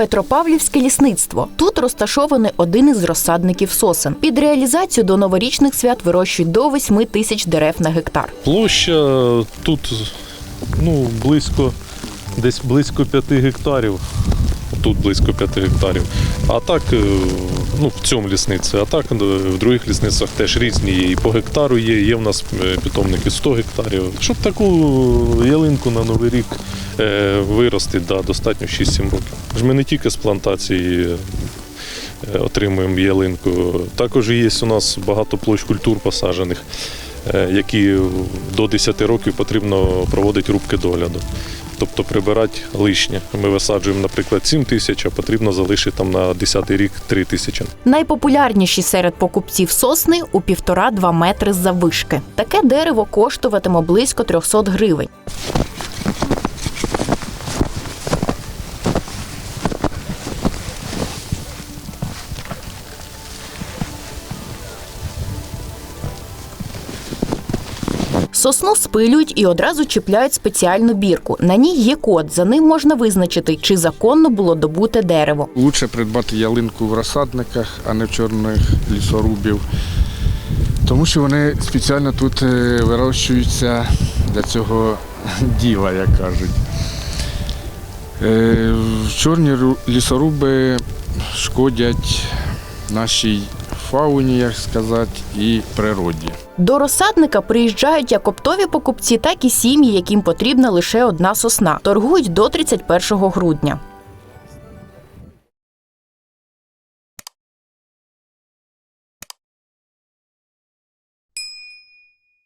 Петропавлівське лісництво. Тут розташований один із розсадників сосен. Під реалізацію до новорічних свят вирощують до 8 тисяч дерев на гектар. Площа тут ну, близько, десь близько 5 гектарів. Тут близько 5 гектарів. А так, е, ну, в цьому лісниці, а так в других лісницях теж різні є. І по гектару є, є в нас е, питомники 100 гектарів. Щоб таку ялинку на Новий рік е, вирости, да, достатньо 6-7 років. Ж Ми не тільки з плантації е, отримуємо ялинку. Також є у нас багато площ культур посаджених, які до 10 років потрібно проводити рубки догляду. Тобто прибирати лишнє. Ми висаджуємо, наприклад, 7 тисяч, а потрібно залишити там на 10 рік 3 тисячі. Найпопулярніші серед покупців сосни у півтора-два метри заввишки. Таке дерево коштуватиме близько 300 гривень. Сосну спилюють і одразу чіпляють спеціальну бірку. На ній є код. За ним можна визначити, чи законно було добуте дерево. Лучше придбати ялинку в розсадниках, а не в чорних лісорубів. Тому що вони спеціально тут е, вирощуються для цього діла, як кажуть. Е, Чорні лісоруби шкодять нашій фауні, як сказати, і природі. До розсадника приїжджають як оптові покупці, так і сім'ї, яким потрібна лише одна сосна. Торгують до 31 грудня.